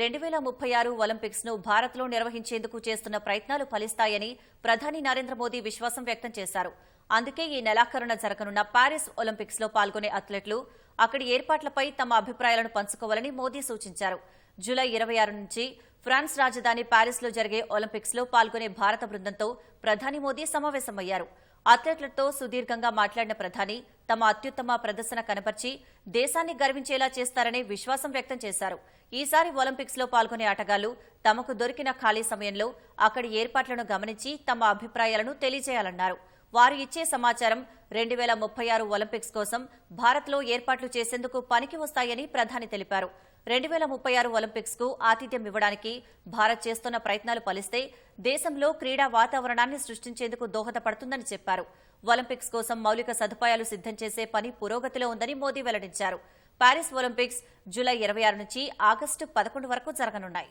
రెండు వేల ముప్పై ఆరు ఒలింపిక్స్ను భారత్లో నిర్వహించేందుకు చేస్తున్న ప్రయత్నాలు ఫలిస్తాయని ప్రధాని నరేంద్ర మోదీ విశ్వాసం వ్యక్తం చేశారు. అందుకే ఈ నెలాఖరున జరగనున్న పారిస్ ఒలింపిక్స్లో పాల్గొనే అథ్లెట్లు అక్కడి ఏర్పాట్లపై తమ అభిప్రాయాలను పంచుకోవాలని మోదీ సూచించారు. జూలై ఇరవై ఆరు నుంచి ఫ్రాన్స్ రాజధాని పారిస్లో జరిగే ఒలింపిక్స్లో పాల్గొనే భారత బృందంతో ప్రధాని మోదీ సమావేశమయ్యారు. అథ్లెట్లతో సుదీర్ఘంగా మాట్లాడిన ప్రధాని తమ అత్యుత్తమ ప్రదర్శన కనపర్చి దేశాన్ని గర్వించేలా చేస్తారనే విశ్వాసం వ్యక్తం చేశారు. ఈసారి ఒలింపిక్స్లో పాల్గొనే ఆటగాళ్ళు తమకు దొరికిన ఖాళీ సమయంలో అక్కడి ఏర్పాట్లను గమనించి తమ అభిప్రాయాలను తెలియజేయాలన్నారు. వారు ఇచ్చే సమాచారం రెండు వేల ముప్పై ఆరు ఒలింపిక్స్ కోసం భారత్లో ఏర్పాట్లు చేసేందుకు పనికి వస్తాయని ప్రధాని తెలిపారు. రెండు వేల ముప్పై ఆరు ఒలింపిక్స్కు ఆతిథ్యం ఇవ్వడానికి భారత్ చేస్తున్న ప్రయత్నాలు ఫలిస్తే దేశంలో క్రీడా వాతావరణాన్ని సృష్టించేందుకు దోహదపడుతుందని చెప్పారు. ఒలింపిక్స్ కోసం మౌలిక సదుపాయాలు సిద్దం చేసే పని పురోగతిలో ఉందని మోదీ వెల్లడించారు. పారిస్ ఒలింపిక్స్ జూలై ఇరవై ఆరు నుంచి ఆగస్టు పదకొండు వరకు జరగనున్నాయి.